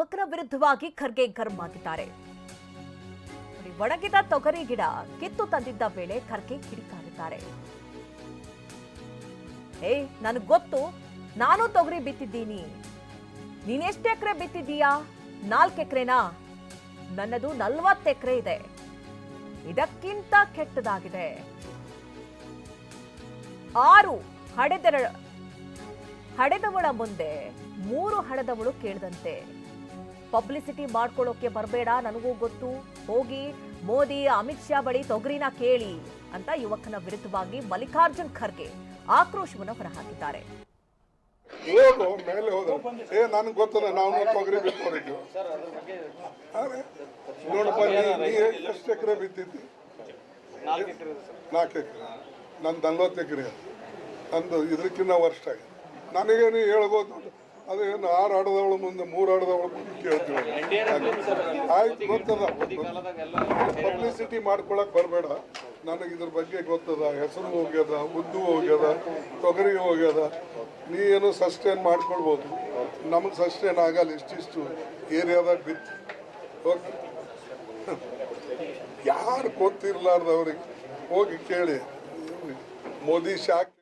ಯುವಕರ ವಿರುದ್ಧವಾಗಿ ಖರ್ಗೆ ಗರ್ಮ್ ಆಗಿದ್ದಾರೆ ಒಣಗಿದ ತೊಗರಿ ಗಿಡ ಕಿತ್ತು ತಂದಿದ್ದ ವೇಳೆ ಖರ್ಗೆ ಕಿಡಿಕಾರಿದ್ದಾರೆ. ಏ, ನನಗ್ ಗೊತ್ತು. ನಾನು ತೊಗರಿ ಬಿತ್ತಿದ್ದೀನಿ. ನೀನೆಷ್ಟು ಎಕರೆ ಬಿತ್ತಿದ್ದೀಯಾ? ನಾಲ್ಕು ಎಕರೆನಾ? ನನ್ನದು ನಲ್ವತ್ತು ಎಕರೆ ಇದೆ. ಇದಕ್ಕಿಂತ ಕೆಟ್ಟದಾಗಿದೆ. ಆರು ಹಡೆದರ ಹಡೆದವಳ ಮುಂದೆ ಮೂರು ಹಡೆದವಳು ಕೇಳಿದಂತೆ. ಪಬ್ಲಿಸಿಟಿ ಮಾಡ್ಕೊಳ್ಳೋಕೆ ಬರಬೇಡ ನನಗೂ ಗೊತ್ತು. ಹೋಗಿ ಮೋದಿ ಅಮಿತ್ ಶಾ ಬಳಿ ತೊಗರಿನ ಕೇಳಿ ಅಂತ ಯುವಕನ ವಿರುದ್ಧವಾಗಿ ಮಲ್ಲಿಕಾರ್ಜುನ್ ಖರ್ಗೆ ಆಕ್ರೋಶವನ್ನು ಹೊರಹಾಕಿದ್ದಾರೆ. ಹೋಗು ಮೇಲೆ ಹೋದ. ಏ ನನಗೆ ಗೊತ್ತಲ್ಲ ನಾವು ತೊಗರಿ ಬಿತ್ತೋರಿದ್ದು ನೋಡಪ್ಪ ನೀ ಎಷ್ಟು ಎಕರೆ ಬಿತ್ತಿದ್ದಿ? ನಾಲ್ಕು ಎಕರೆ ನಂದು ನಲ್ವತ್ತು ಎಕರೆ ನಂದು ಇದಕ್ಕಿಂತ ವರ್ಷ ಆಗಿದೆ. ನನಗೇನು ಹೇಳ್ಬೋದು ಅದೇನು ಆರು ಆಡದವಳ ಮುಂದೆ, ಮೂರು ಆಡದವಳ ಮುಂದೆ ಕೇಳ್ತೀವಿ. ಆಯ್ತು, ಗೊತ್ತದ. ಪಬ್ಲಿಸಿಟಿ ಮಾಡ್ಕೊಳಕ್ ಬರಬೇಡ. ನನಗೆ ಇದ್ರ ಬಗ್ಗೆ ಗೊತ್ತದ. ಹೆಸರು ಹೋಗ್ಯದ ಉದ್ದು ಹೋಗ್ಯದ, ತೊಗರಿ ಹೋಗ್ಯದ. ನೀ ಏನು ಸಸ್ಟೇನ್ ಮಾಡ್ಕೊಳ್ಬೋದು. ನಮಗೆ ಸಸ್ಟೇನ್ ಆಗಲ್ಲ, ಇಷ್ಟಿಷ್ಟು ಏರಿಯಾದಾಗ ಬಿತ್ತು ಓಕೆ. ಯಾರು ಗೊತ್ತಿರ್ಲಾರ್ದವ್ರಿಗೆ ಹೋಗಿ ಕೇಳಿ. ಮೋದಿ ಶಾಕ್